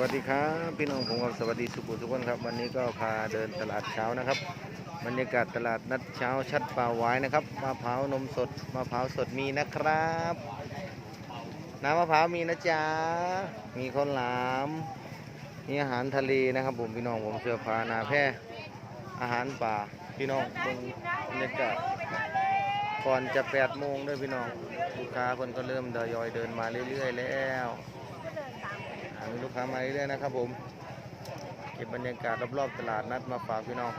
วัสดีครับพี่น้องผมกับสวัสดีสุขุทุกคนครับ วันนี้ก็พาเดินตลาดเช้านะครับบรรยากาศตลาดนัดเช้าชัดป่าหวายนะครับมะพร้าวนมสดมะพร้าวสดมีนะครับน้ำมะพร้าวมีนะจ๊ะมีข้าวหลามมีอาหารทะเลนะครับ ผมพี่น้องผมเสื้อผ้านาแพร่อาหารป่าพี่น้องตรงบรรยากาศก่อนจะ8โมงด้วยพี่น้องลูกค้าเพิ่นก็เริ่มทยอยเดินมาเรื่อย ๆ แล้ว อ่ามีลูกค้ามาเรื่อยๆนะครับผม เก็บบรรยากาศรอบๆตลาดนัดมาฝากพี่น้อง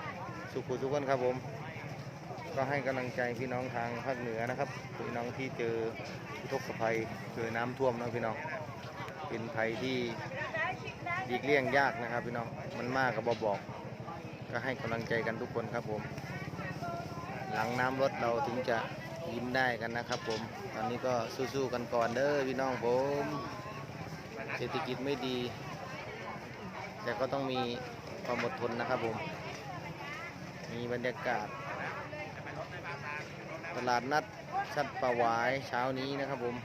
สุขุทุกคนครับผม ก็ให้กำลังใจพี่น้องทางภาคเหนือนะครับ พี่น้องที่เจอทุกขภัยเจอน้ำท่วมนะพี่น้อง เป็นภัยที่ดีกเลี่ยงยากนะครับพี่น้อง มันมากกับบบอก ก็ให้กำลังใจกันทุกคนครับผม หลังน้ำลดเราถึงจะยิ้มได้กันนะครับผม ตอนนี้ก็สู้ๆกันก่อนเด้อพี่น้องผม เศรษฐกิจไม่ดี แต่ก็ต้องมีความอดทนนะครับผม มีบรรยากาศ ตลาดนัดชัดประวายเช้านี้นะครับผม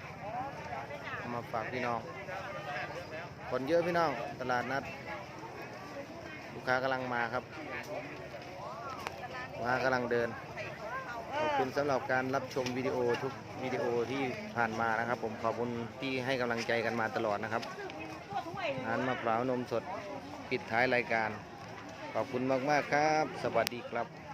มาฝากพี่น้อง คนเยอะพี่น้อง ตลาดนัด ลูกค้ากำลังมาครับ ลูกค้ากำลังเดิน คุณสำหรับการรับชมวิดีโอทุกวิดีโอที่ผ่านมานะครับ ผมขอบคุณที่ให้กำลังใจกันมาตลอดนะครับร้านมะพร้าวนมสดปิดท้ายรายการ ขอบคุณมาก ๆ ครับ สวัสดีครับ